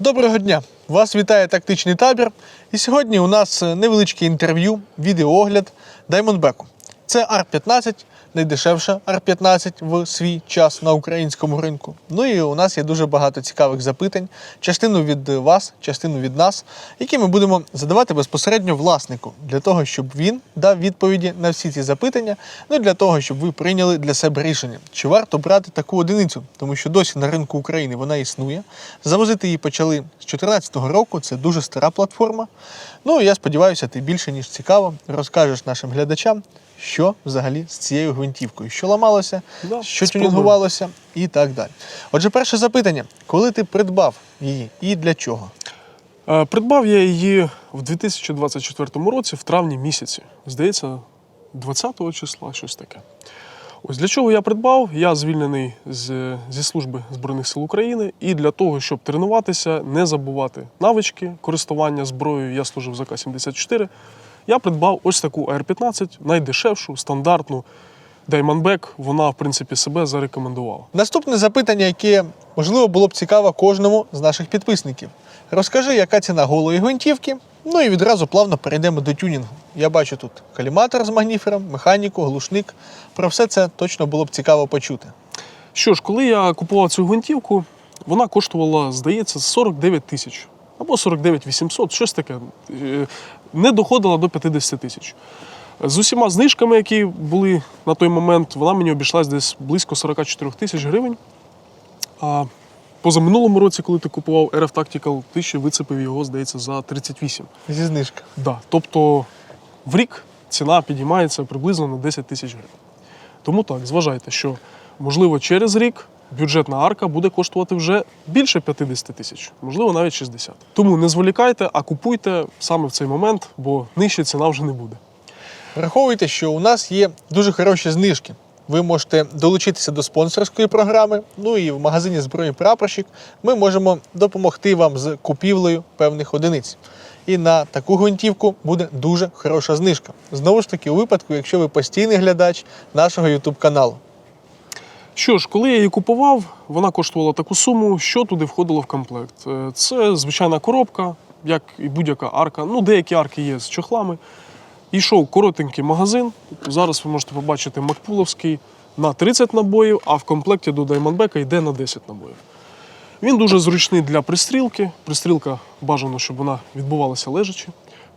Доброго дня! Вас вітає тактичний табір. І сьогодні у нас е, невеличке інтерв'ю, відеоогляд Diamondback. Це R15, найдешевша R15 в свій час на українському ринку. Ну і у нас є дуже багато цікавих запитань, частину від вас, частину від нас, які ми будемо задавати безпосередньо власнику для того, щоб він дав відповіді на всі ці запитання, ну для того, щоб ви прийняли для себе рішення, чи варто брати таку одиницю, тому що досі на ринку України вона існує. Завозити її почали з 2014 року. Це дуже стара платформа. Ну і я сподіваюся, ти більше ніж цікаво розкажеш нашим глядачам, що взагалі з цією гвинтівкою, що ламалося, Да, що тюнінгувалося і так далі. Отже, перше запитання: коли ти придбав її і для чого? Е, Придбав я її в 2024 році, в травні місяці. Здається, 20 числа, щось таке. Ось для чого я придбав? Я звільнений з, зі служби Збройних сил України, і для того, щоб тренуватися, не забувати навички користування зброєю, я служив з АК-74, я придбав ось таку AR-15, найдешевшу, стандартну. Diamondback, вона, в принципі, себе зарекомендувала. Наступне запитання, яке можливо було б цікаво кожному з наших підписників. Розкажи, яка ціна голої гвинтівки. Ну і відразу плавно перейдемо до тюнінгу. Я бачу тут каліматор з магніфером, механіку, глушник. Про все це точно було б цікаво почути. Що ж, коли я купував цю гвинтівку, вона коштувала, здається, 49 тисяч або 49 800, щось таке. Не доходила до 50 тисяч. З усіма знижками, які були на той момент, вона мені обійшлась десь близько 44 тисяч гривень. А позаминулому році, коли ти купував RF Tactical, ти ще вицепив його, здається, за 38. Зі знижка. Да. Тобто в рік ціна підіймається приблизно на 10 тисяч гривень. Тому так, зважайте, що можливо через рік бюджетна арка буде коштувати вже більше 50 тисяч, можливо, навіть 60. Тому не зволікайте, а купуйте саме в цей момент, бо нижче ціна вже не буде. Враховуйте, що у нас є дуже хороші знижки. Ви можете долучитися до спонсорської програми. Ну і в магазині зброї прапорщик ми можемо допомогти вам з купівлею певних одиниць. І на таку гвинтівку буде дуже хороша знижка. Знову ж таки, у випадку, якщо ви постійний глядач нашого YouTube каналу. Що ж, коли я її купував, вона коштувала таку суму, що туди входило в комплект. Е, Це звичайна коробка, як і будь-яка арка. Ну, деякі арки є з чохлами. Йшов коротенький магазин. Зараз ви можете побачити Макпуловський на 30 набоїв, а в комплекті до Diamondback йде на 10 набоїв. Він дуже зручний для пристрілки. Пристрілка бажано, щоб вона відбувалася лежачи,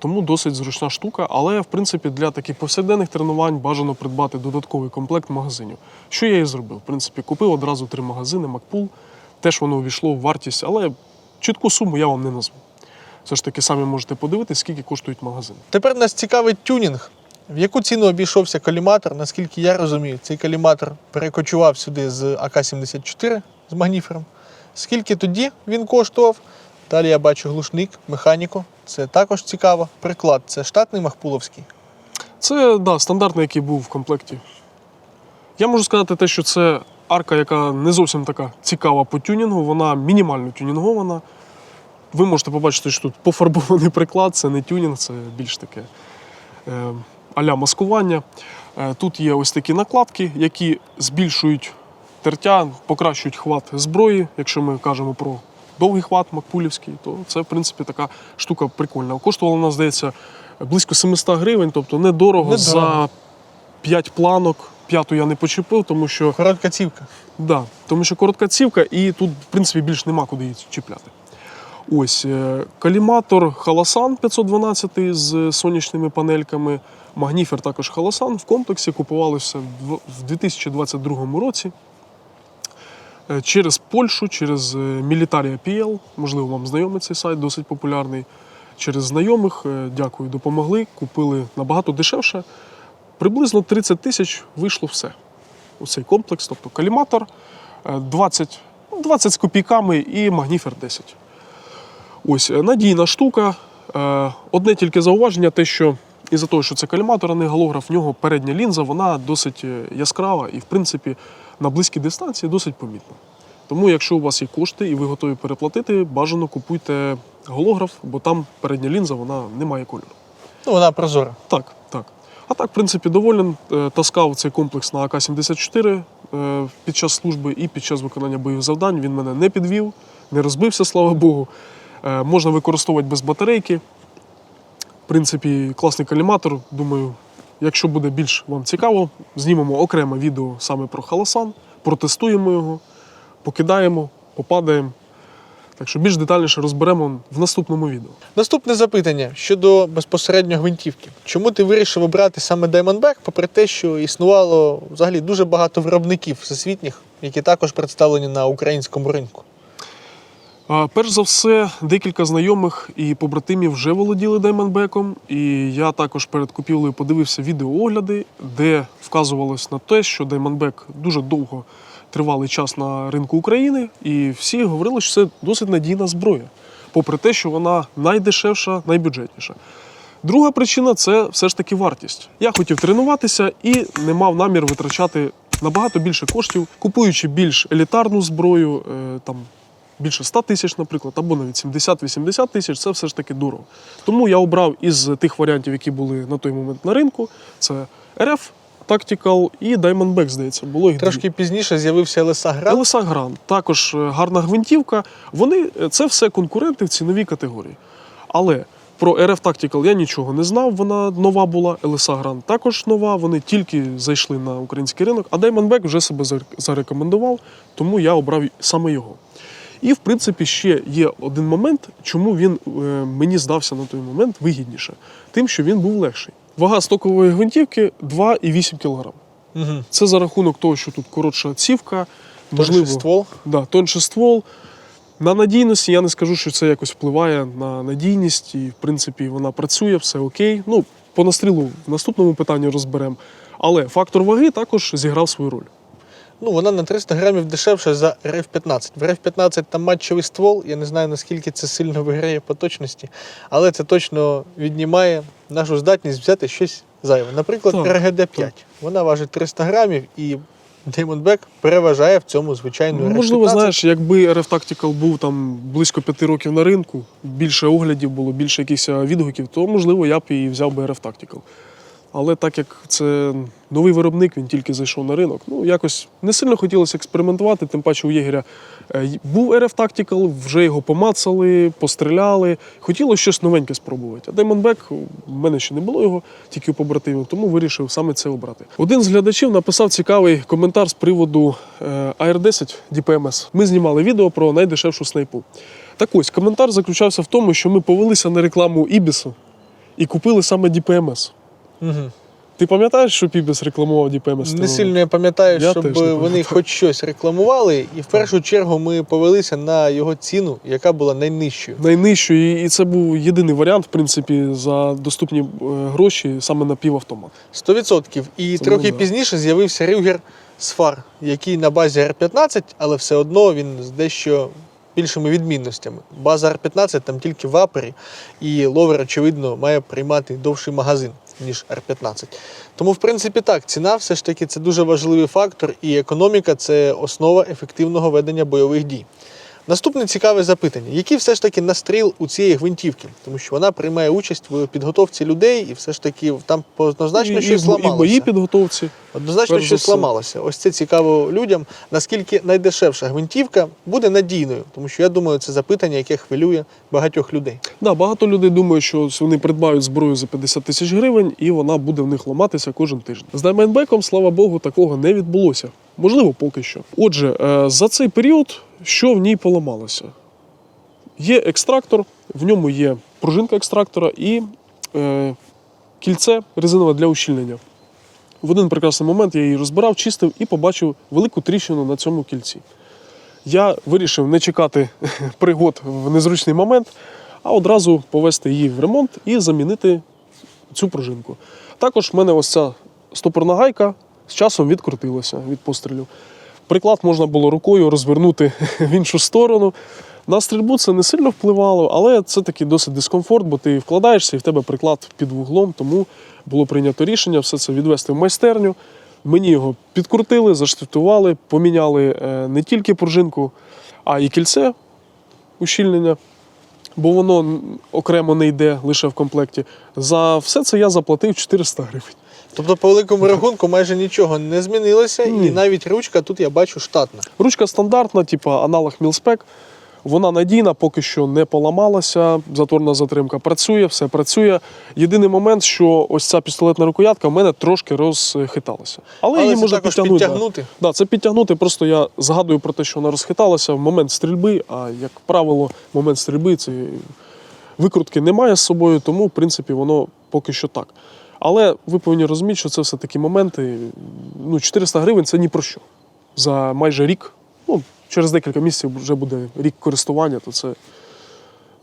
тому досить зручна штука. Але в принципі для таких повсякденних тренувань бажано придбати додатковий комплект магазинів. Що я і зробив? В принципі, купив одразу три магазини Макпул. Теж воно увійшло в вартість, але чітку суму я вам не назву. Все ж таки, самі можете подивитися, скільки коштують магазини. Тепер нас цікавить тюнінг. В яку ціну обійшовся коліматор? Наскільки я розумію, цей коліматор перекочував сюди з АК-74 з магніфером. Скільки тоді він коштував? Далі я бачу глушник, механіку. Це також цікаво. Приклад це штатний Махпуловський. Це да, стандартний, який був в комплекті. Я можу сказати те, що це арка, яка не зовсім така цікава по тюнінгу, вона мінімально тюнінгована. Ви можете побачити, що тут пофарбований приклад, це не тюнінг, це більш таке е, аля маскування. Е, тут є ось такі накладки, які збільшують тертя, покращують хват зброї. Якщо ми кажемо про довгий хват макпулівський, то це, в принципі, така штука прикольна. Коштувала вона, здається, близько 700 гривень, тобто недорого, Недорого. за 5 планок. П'яту я не почепив, тому що Коротка цівка. Да, тому що коротка цівка, і тут, в принципі, більш нема куди її чіпляти. Ось е, каліматор Халасан 512 з сонячними панельками. Магніфер також Халасан в комплексі купувалися в в 2022 році через Польщу, через е, Militaria Можливо, вам знайомий цей сайт, досить популярний. Через знайомих, е, дякую, допомогли. Купили набагато дешевше. Приблизно 30 тисяч вийшло все. Оцей комплекс, тобто каліматор, е, 20, ну, 20 з копійками і магніфер 10. Ось е, надійна штука. Е, Одне тільки зауваження, те, що із-за того, що це каліматор, а не голограф, в нього передня лінза, вона досить е, яскрава і, в принципі, на близькій дистанції досить помітна. Тому, якщо у вас є кошти і ви готові переплатити, бажано купуйте голограф, бо там передня лінза вона не має кольору. Ну, вона прозора. Так, так. А так, в принципі, доволен. Е, Таскав цей комплекс на АК-74. е, під час служби і під час виконання бойових завдань. Він мене не підвів, не розбився, слава Богу. Е, Можна використовувати без батарейки. В принципі, класний каліматор. Думаю, якщо буде більш вам цікаво, знімемо окреме відео саме про халасан, протестуємо його, покидаємо, попадаємо. Так що більш детальніше розберемо в наступному відео. Наступне запитання щодо безпосередньо гвинтівки. Чому ти вирішив обрати саме Diamondback, попри те, що існувало взагалі дуже багато виробників всесвітніх, які також представлені на українському ринку? Перш за все, декілька знайомих і побратимів вже володіли Diamondback, і я також перед купівлею подивився відеоогляди, де вказувалось на те, що Diamondback дуже довго тривалий час на ринку України, і всі говорили, що це досить надійна зброя, попри те, що вона найдешевша, найбюджетніша. Друга причина це все ж таки вартість. Я хотів тренуватися і не мав намір витрачати набагато більше коштів, купуючи більш елітарну зброю, е, там більше 100 тисяч, наприклад, або навіть 70-80 тисяч, це все ж таки дорого. Тому я обрав із тих варіантів, які були на той момент на ринку: це RF, Tactical і Diamondback, здається, було їх дві. Трошки пізніше з'явився LSA Grand. LSA Grand, також е, гарна гвинтівка. Вони е, це все конкуренти в ціновій категорії. Але про RF Tactical я нічого не знав. Вона нова була. LSA Grand також нова. Вони тільки зайшли на український ринок, а Diamondback вже себе зар- зарекомендував, тому я обрав саме його. І в принципі ще є один момент, чому він е, мені здався на той момент вигідніше, тим, що він був легший. Вага стокової гвинтівки 2,8 кг. Угу. Це за рахунок того, що тут коротша цівка, Можливо. ствол. Да, тонший ствол. На надійності я не скажу, що це якось впливає на надійність, і в принципі вона працює, все окей. Ну, по настрілу в наступному питанні розберемо. Але фактор ваги також зіграв свою роль. Ну, вона на 300 грамів дешевша за RF-15. В RF-15 там матчевий ствол. Я не знаю, наскільки це сильно виграє по точності, але це точно віднімає нашу здатність взяти щось зайве. Наприклад, Так, RGD-5. так. Вона важить 300 грамів і Diamondback переважає в цьому звичайну Ну, RF-15. можливо, знаєш, якби RF Tactical був там близько п'яти років на ринку, більше оглядів було, більше якихось відгуків, то можливо я б і взяв би RF Tactical. Але так як це новий виробник, він тільки зайшов на ринок, ну якось не сильно хотілося експериментувати, тим паче у Єгеря е, був RF Tactical, вже його помацали, постріляли. Хотілося щось новеньке спробувати. А Diamondback, в мене ще не було його, тільки у побратимів, тому вирішив саме це обрати. Один з глядачів написав цікавий коментар з приводу е, AR-10 DPMS. Ми знімали відео про найдешевшу снайпу. Так ось, коментар заключався в тому, що ми повелися на рекламу Ібісу і купили саме DPMS. Угу. Ти пам'ятаєш, що Пібіс рекламував DPMS? Не сильно я пам'ятаю, Я щоб не вони хоч щось рекламували, і в першу чергу ми повелися на його ціну, яка була найнижчою. Найнижчу, і це був єдиний варіант, в принципі, за доступні е, гроші саме на півавтомат. 100%. І Це трохи да. пізніше з'явився Рюгер Сфар, який на базі R15, але все одно він з дещо більшими відмінностями. База R15 там тільки в апері, і ловер, очевидно, має приймати довший магазин, ніж R15. Тому, в принципі, так, ціна все ж таки це дуже важливий фактор, і економіка це основа ефективного ведення бойових дій. Наступне цікаве запитання: який все ж таки настріл у цієї гвинтівки? Тому що вона приймає участь в підготовці людей, і все ж таки там однозначно і, щось і, і бої підготовці. Однозначно щось все. зламалося. Ось це цікаво людям, наскільки найдешевша гвинтівка буде надійною, тому що я думаю, це запитання, яке хвилює багатьох людей. Да, багато людей думають, що вони придбають зброю за 50 тисяч гривень, і вона буде в них ламатися кожен тиждень. З Diamondback, слава Богу, такого не відбулося. Можливо, поки що. Отже, е, за цей період що в ній поламалося? Є екстрактор, в ньому є пружинка екстрактора і е, кільце резинове для ущільнення. В один прекрасний момент я її розбирав, чистив і побачив велику тріщину на цьому кільці. Я вирішив не чекати пригод в незручний момент, а одразу повести її в ремонт і замінити цю пружинку. Також в мене ось ця стопорна гайка з часом відкрутилася від пострілів. Приклад можна було рукою розвернути в іншу сторону. На стрільбу це не сильно впливало, але це такий досить дискомфорт, бо ти вкладаєшся і в тебе приклад під вуглом, тому було прийнято рішення все це відвести в майстерню. Мені його підкрутили, заштифтували, поміняли е, не тільки пружинку, а і кільце ущільнення, бо воно окремо не йде лише в комплекті. За все це я заплатив 400 гривень. Тобто, по великому рахунку, майже нічого не змінилося, Ні. і навіть ручка тут я бачу штатна. Ручка стандартна, типу аналог Мілспек. Вона надійна, поки що не поламалася. Заторна затримка працює, все працює. Єдиний момент, що ось ця пістолетна рукоятка в мене трошки розхиталася. Але, Але її це можна також підтягнути. да. Да, це підтягнути. Просто я згадую про те, що вона розхиталася в момент стрільби. А як правило, момент стрільби це викрутки немає з собою, тому в принципі воно поки що так. Але ви повинні розуміти, що це все такі моменти. Ну, 400 гривень це ні про що. За майже рік. Ну, через декілька місяців вже буде рік користування, то це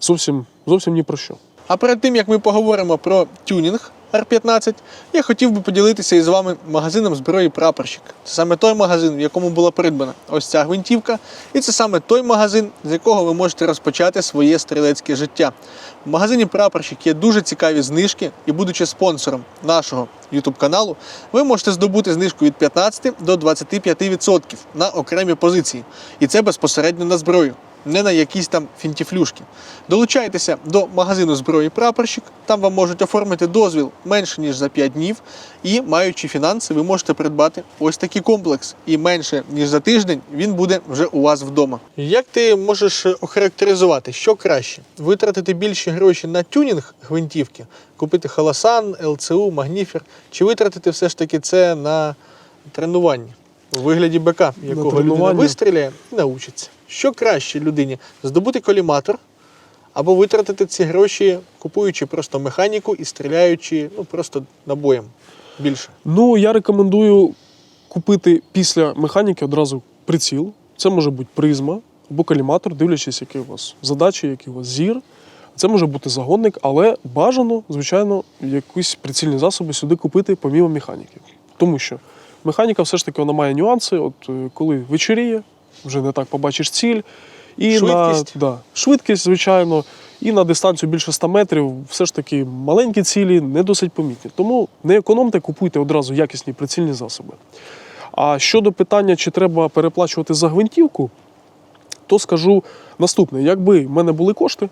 зовсім, зовсім ні про що. А перед тим як ми поговоримо про тюнінг R15, я хотів би поділитися із вами магазином зброї прапорщик. Це саме той магазин, в якому була придбана ось ця гвинтівка, і це саме той магазин, з якого ви можете розпочати своє стрілецьке життя. В магазині прапорщик є дуже цікаві знижки, і будучи спонсором нашого YouTube каналу, ви можете здобути знижку від 15 до 25% на окремі позиції. І це безпосередньо на зброю не на якісь там фінтіфлюшки. Долучайтеся до магазину зброї прапорщик. Там вам можуть оформити дозвіл менше ніж за 5 днів. І маючи фінанси, ви можете придбати ось такий комплекс. І менше ніж за тиждень він буде вже у вас вдома. Як ти можеш охарактеризувати, що краще? Витратити більші гроші на тюнінг гвинтівки, купити халасан, ЛЦУ, магніфер, чи витратити все ж таки це на тренування? У вигляді БК, якого людина вистріляє і научиться. Що краще людині здобути коліматор або витратити ці гроші, купуючи просто механіку і стріляючи ну, просто набоєм більше. Ну, я рекомендую купити після механіки одразу приціл. Це може бути призма або каліматор, дивлячись, які у вас задачі, який у вас зір. Це може бути загонник, але бажано, звичайно, якісь прицільні засоби сюди купити помімо механіки. Тому що механіка все ж таки вона має нюанси. От е, коли вечоріє, вже не так побачиш ціль. І Швидкість. На, да, швидкість, звичайно, і на дистанцію більше 100 метрів все ж таки маленькі цілі не досить помітні. Тому не економте, купуйте одразу якісні прицільні засоби. А щодо питання, чи треба переплачувати за гвинтівку, то скажу наступне: якби в мене були кошти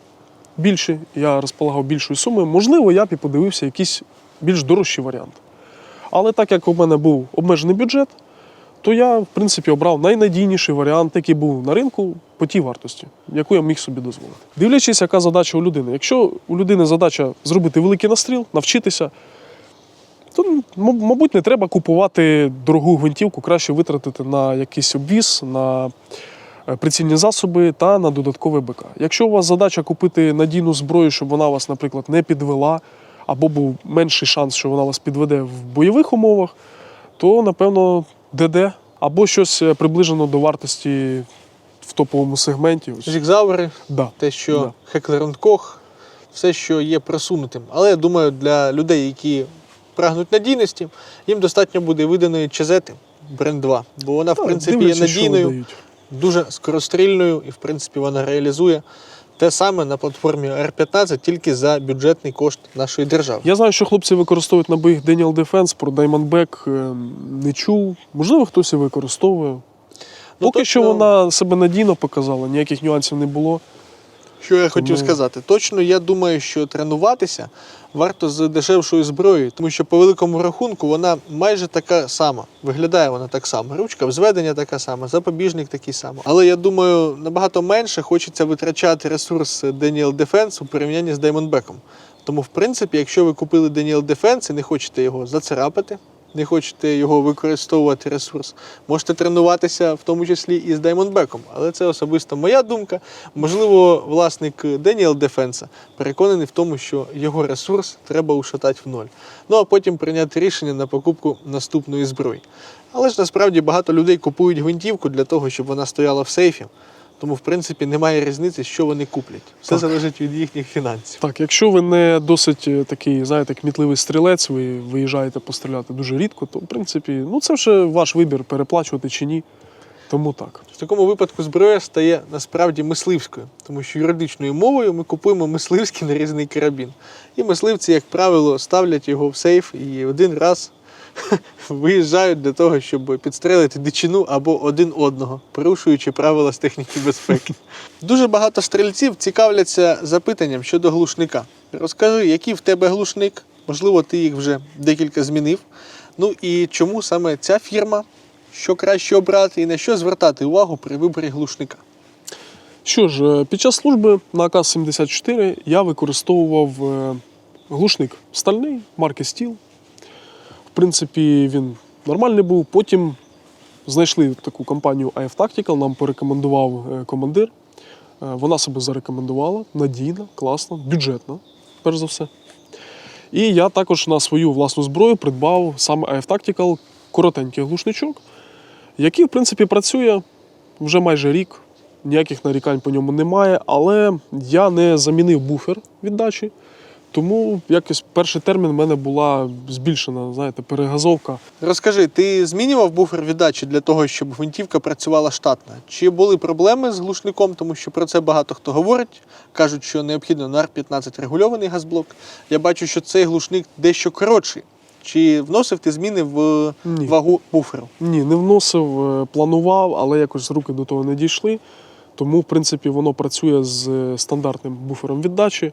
більші, я розполагав більшою сумою, можливо, я б і подивився якийсь більш дорожчий варіант. Але так як у мене був обмежений бюджет, то я, в принципі, обрав найнадійніший варіант, який був на ринку по тій вартості, яку я міг собі дозволити. Дивлячись, яка задача у людини. Якщо у людини задача зробити великий настріл, навчитися, то, мабуть, не треба купувати дорогу гвинтівку, краще витратити на якийсь обвіз, на е, прицільні засоби та на додаткове БК. Якщо у вас задача купити надійну зброю, щоб вона вас, наприклад, не підвела, або був менший шанс, що вона вас підведе в бойових умовах, то напевно ДД або щось е, приближено до вартості в топовому сегменті. Ось. Зігзавери, Да. те, що Да. Хеклер Кох, все, що є просунутим. Але я думаю, для людей, які прагнуть надійності, їм достатньо буде виданої чезети Бренд 2, бо вона, в принципі, є надійною. дуже скорострільною, і в принципі вона реалізує те саме на платформі R15 тільки за бюджетний кошт нашої держави. Я знаю, що хлопці використовують на боїх Daniel Defense, про Diamondback е, не чув. Можливо, хтось і використовує. Ну, Поки що вона себе надійно показала, ніяких нюансів не було. Що я хотів сказати? Точно я думаю, що тренуватися варто з дешевшою зброєю, тому що по великому рахунку вона майже така сама. Виглядає вона так само. Ручка взведення така сама, запобіжник такий самий. Але я думаю, набагато менше хочеться витрачати ресурс Daniel Defense у порівнянні з Diamondback. Тому, в принципі, якщо ви купили Daniel Defense і не хочете його зацарапати, не хочете його використовувати ресурс, можете тренуватися в тому числі і з Diamondback. Але це особисто моя думка. Можливо, власник Daniel Defense переконаний в тому, що його ресурс треба ушатати в ноль. Ну а потім прийняти рішення на покупку наступної зброї. Але ж насправді багато людей купують гвинтівку для того, щоб вона стояла в сейфі. Тому, в принципі, немає різниці, що вони куплять. Все Так. залежить від їхніх фінансів. Так, якщо ви не досить е, такий, знаєте, кмітливий стрілець, ви виїжджаєте постріляти дуже рідко, то в принципі, ну це вже ваш вибір, переплачувати чи ні. Тому так. В такому випадку зброя стає насправді мисливською, тому що юридичною мовою ми купуємо мисливський нарізний карабін. І мисливці, як правило, ставлять його в сейф і один раз виїжджають для того, щоб підстрелити дичину або один одного, порушуючи правила з техніки безпеки. Дуже багато стрільців цікавляться запитанням щодо глушника. Розкажи, який в тебе глушник, Можливо, ти їх вже декілька змінив. Ну і чому саме ця фірма, що краще обрати і на що звертати увагу при виборі глушника? Що ж, е, під час служби на АК-74 я використовував е, глушник стальний марки Steel. Принципі, він нормальний був. Потім знайшли таку компанію AF Tactical, нам порекомендував е, командир. Е, Вона себе зарекомендувала, надійна, класна, бюджетна, перш за все. І я також на свою власну зброю придбав саме AF Tactical коротенький глушничок, який, в принципі, працює вже майже рік. Ніяких нарікань по ньому немає, але я не замінив буфер віддачі. Тому якось перший термін в мене була збільшена, знаєте, перегазовка. Розкажи, ти змінював буфер віддачі для того, щоб гвинтівка працювала штатно? Чи були проблеми з глушником, тому що про це багато хто говорить. Кажуть, що необхідно на R15 регульований газблок. Я бачу, що цей глушник дещо коротший. Чи вносив ти зміни в Ні. вагу буферу? Ні, не вносив, е, планував, але якось руки до того не дійшли. Тому, в принципі, воно працює з е, стандартним буфером віддачі.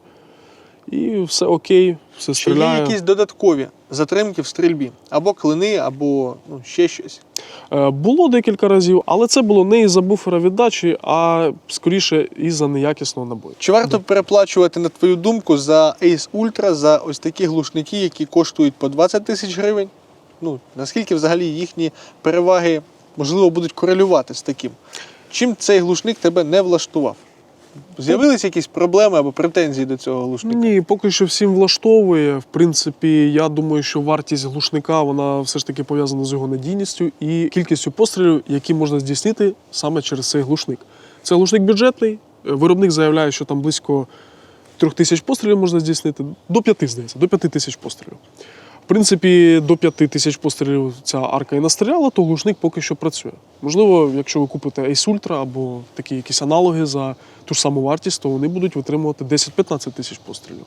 І все окей, все Чи є якісь додаткові затримки в стрільбі? Або клини, або ну, ще щось. Е, Було декілька разів, але це було не із-за буфера віддачі, а скоріше із-за неякісного набою. Чи варто переплачувати, на твою думку, за Ace Ultra, за ось такі глушники, які коштують по 20 тисяч гривень? Ну, наскільки взагалі їхні переваги, можливо, будуть корелювати з таким? Чим цей глушник тебе не влаштував? З'явились якісь проблеми або претензії до цього глушника? Ні, поки що всім влаштовує. В принципі, я думаю, що вартість глушника вона все ж таки пов'язана з його надійністю і кількістю пострілів, які можна здійснити саме через цей глушник. Це глушник бюджетний. Виробник заявляє, що там близько трьох тисяч пострілів можна здійснити. До п'яти, здається, до п'яти тисяч пострілів. В принципі, до п'яти тисяч пострілів ця арка і настріляла, то глушник поки що працює. Можливо, якщо ви купите Ace Ultra або такі якісь аналоги за ту ж саму вартість, то вони будуть витримувати 10-15 тисяч пострілів.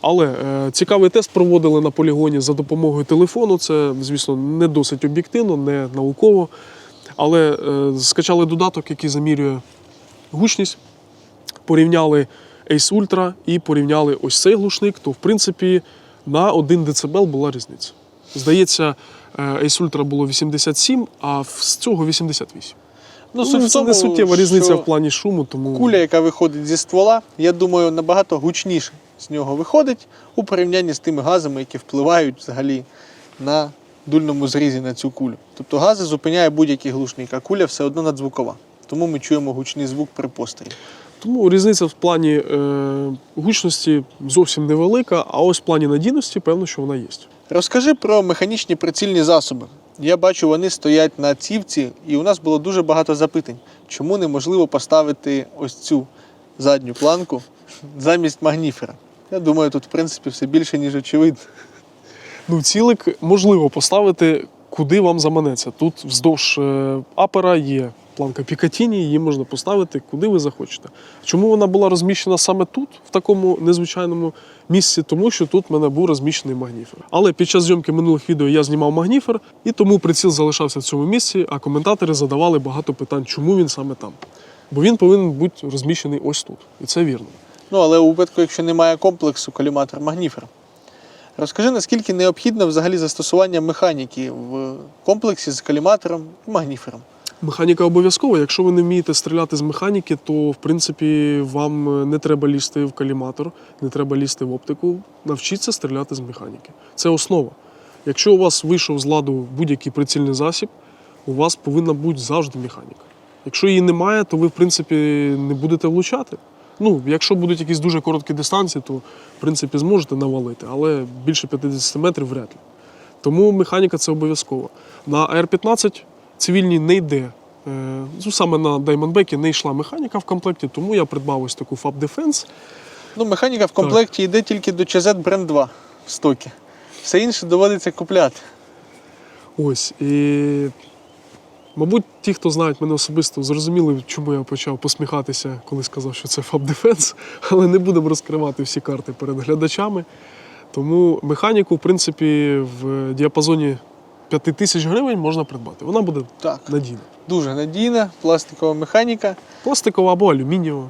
Але е, цікавий тест проводили на полігоні за допомогою телефону. Це, звісно, не досить об'єктивно, не науково. Але е, скачали додаток, який замірює гучність, порівняли Ace Ultra і порівняли ось цей глушник, то в принципі на 1 дБ була різниця. Здається, е, Ace Ultra було 87, а з цього 88. Ну, Ну, це не суттєва різниця в плані шуму, тому Куля, яка виходить зі ствола, я думаю, набагато гучніше з нього виходить у порівнянні з тими газами, які впливають взагалі на дульному зрізі на цю кулю. Тобто гази зупиняє будь-який глушник, а куля все одно надзвукова. Тому ми чуємо гучний звук при пострілі. Тому різниця в плані е, гучності зовсім невелика, а ось в плані надійності, певно, що вона є. Розкажи про механічні прицільні засоби. Я бачу, вони стоять на цівці, і у нас було дуже багато запитань, чому неможливо поставити ось цю задню планку замість магніфера. Я думаю, тут в принципі все більше, ніж очевидно. Ну, цілик можливо поставити, куди вам заманеться. Тут вздовж е, апера є планка Пікатіні, її можна поставити куди ви захочете. Чому вона була розміщена саме тут, в такому незвичайному місці? Тому що тут в мене був розміщений магніфер. Але під час зйомки минулих відео я знімав магніфер, і тому приціл залишався в цьому місці, а коментатори задавали багато питань, чому він саме там. Бо він повинен бути розміщений ось тут. І це вірно. Ну, але у випадку, якщо немає комплексу коліматор магніфер. Розкажи, наскільки необхідно взагалі застосування механіки в комплексі з коліматором і магніфером. Механіка обов'язкова. Якщо ви не вмієте стріляти з механіки, то в принципі вам не треба лізти в каліматор, не треба лізти в оптику. Навчіться стріляти з механіки. Це основа. Якщо у вас вийшов з ладу будь-який прицільний засіб, у вас повинна бути завжди механіка. Якщо її немає, то ви в принципі не будете влучати. Ну, якщо будуть якісь дуже короткі дистанції, то в принципі зможете навалити, але більше 50 метрів вряд ли. Тому механіка це обов'язково. На R15 цивільній не йде. е, Ну, саме на Diamondback не йшла механіка в комплекті, тому я придбав ось таку Fab Defense. Ну, механіка в комплекті йде тільки до CZ Brand 2 в стокі. Все інше доводиться купляти. Ось. І, мабуть, ті, хто знають мене особисто, зрозуміли, чому я почав посміхатися, коли сказав, що це Fab Defense, але не будемо розкривати всі карти перед глядачами. Тому механіку, в принципі, в діапазоні 5 тисяч гривень можна придбати. Вона буде Так. надійна. Дуже надійна, пластикова механіка. Пластикова або алюмінієва.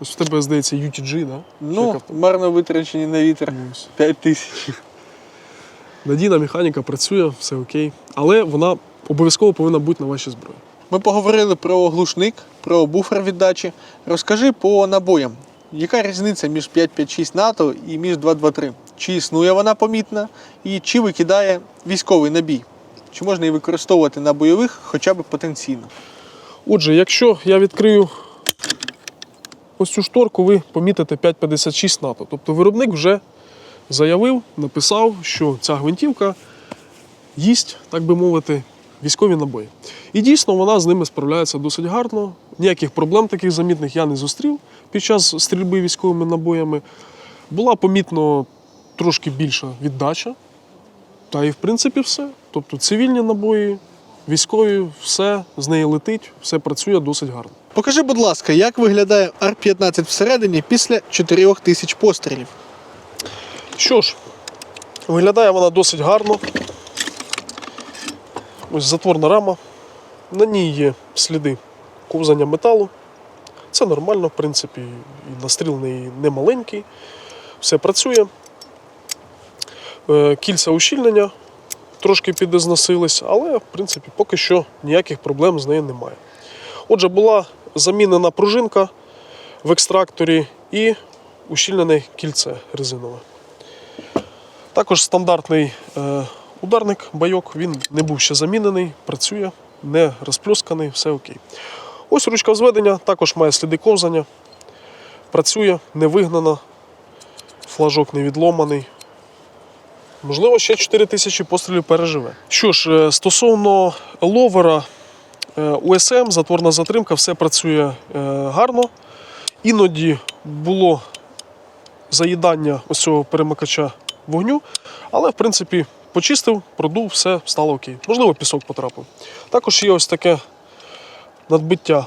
Ось в тебе, здається, UTG, да? Ну, марно витрачені на вітер. Ось. 5 тисяч. Надійна механіка працює, все окей. Але вона обов'язково повинна бути на вашій зброї. Ми поговорили про глушник, про буфер віддачі. Розкажи по набоям. Яка різниця між 556 НАТО і між 223? Чи існує вона помітна? І чи викидає військовий набій? Чи можна її використовувати на бойових хоча б потенційно? Отже, якщо я відкрию ось цю шторку, ви помітите 5,56 НАТО. Тобто виробник вже заявив, написав, що ця гвинтівка їсть, так би мовити, військові набої. І дійсно вона з ними справляється досить гарно. Ніяких проблем таких замітних я не зустрів під час стрільби військовими набоями. Була помітно трошки більша віддача. Та і в принципі все. Тобто цивільні набої, військові, все з неї летить, все працює досить гарно. Покажи, будь ласка, як виглядає Ар-15 всередині після 4000 пострілів. Що ж, виглядає вона досить гарно. Ось затворна рама. На ній є сліди ковзання металу. Це нормально, в принципі, і настріл не маленький. Все працює. Е, Кільця ущільнення трошки підізносились, але в принципі поки що ніяких проблем з нею немає. Отже, була замінена пружинка в екстракторі і ущільнене кільце резинове. Також стандартний е, ударник байок, він не був ще замінений, працює, не розплюсканий, все окей. Ось ручка зведення, також має сліди ковзання, працює, не вигнана, флажок не відломаний. Можливо, ще 4 тисячі пострілів переживе. Що ж, е, стосовно ловера, е, УСМ, затворна затримка, все працює е, гарно. Іноді було заїдання ось цього перемикача вогню, але в принципі почистив, продув, все стало окей. Можливо, пісок потрапив. Також є ось таке надбиття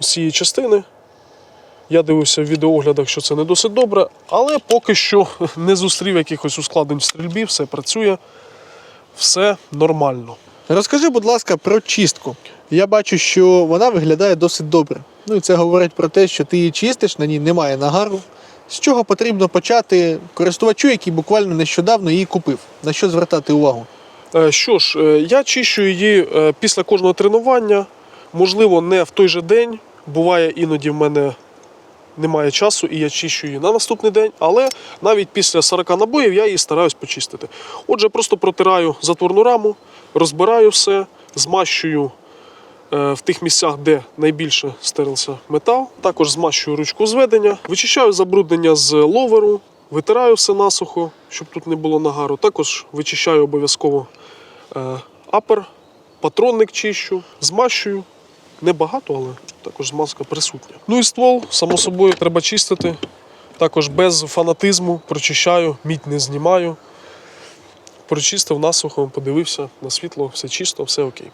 з цієї частини. Я дивився в відеооглядах, що це не досить добре, але поки що не зустрів якихось ускладнень в стрільбі, все працює, все нормально. Розкажи, будь ласка, про чистку. Я бачу, що вона виглядає досить добре. Ну і це говорить про те, що ти її чистиш, на ній немає нагару. З чого потрібно почати користувачу, який буквально нещодавно її купив? На що звертати увагу? Е, Що ж, е, я чищу її е, після кожного тренування. Можливо, не в той же день. Буває іноді в мене немає часу, і я чищу її на наступний день, але навіть після 40 набоїв я її стараюсь почистити. Отже, просто протираю затворну раму, розбираю все, змащую е, в тих місцях, де найбільше стирився метал. Також змащую ручку зведення, вичищаю забруднення з ловеру, витираю все насухо, щоб тут не було нагару. Також вичищаю обов'язково е, апер, патронник чищу, змащую. Небагато, але також змазка присутня. Ну і ствол, само собою, треба чистити. Також без фанатизму прочищаю, мідь не знімаю. Прочистив насухо, подивився на світло, все чисто, все окей.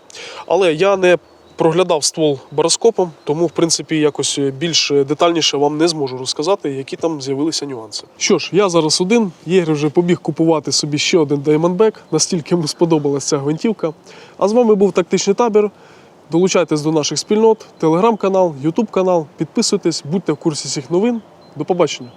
Але я не проглядав ствол бароскопом, тому, в принципі, якось більш детальніше вам не зможу розказати, які там з'явилися нюанси. Що ж, я зараз один. Єгор вже побіг купувати собі ще один Diamondback, настільки йому сподобалася ця гвинтівка. А з вами був тактичний табір. Долучайтесь до наших спільнот, телеграм-канал, ютуб канал, підписуйтесь, будьте в курсі всіх новин. До побачення.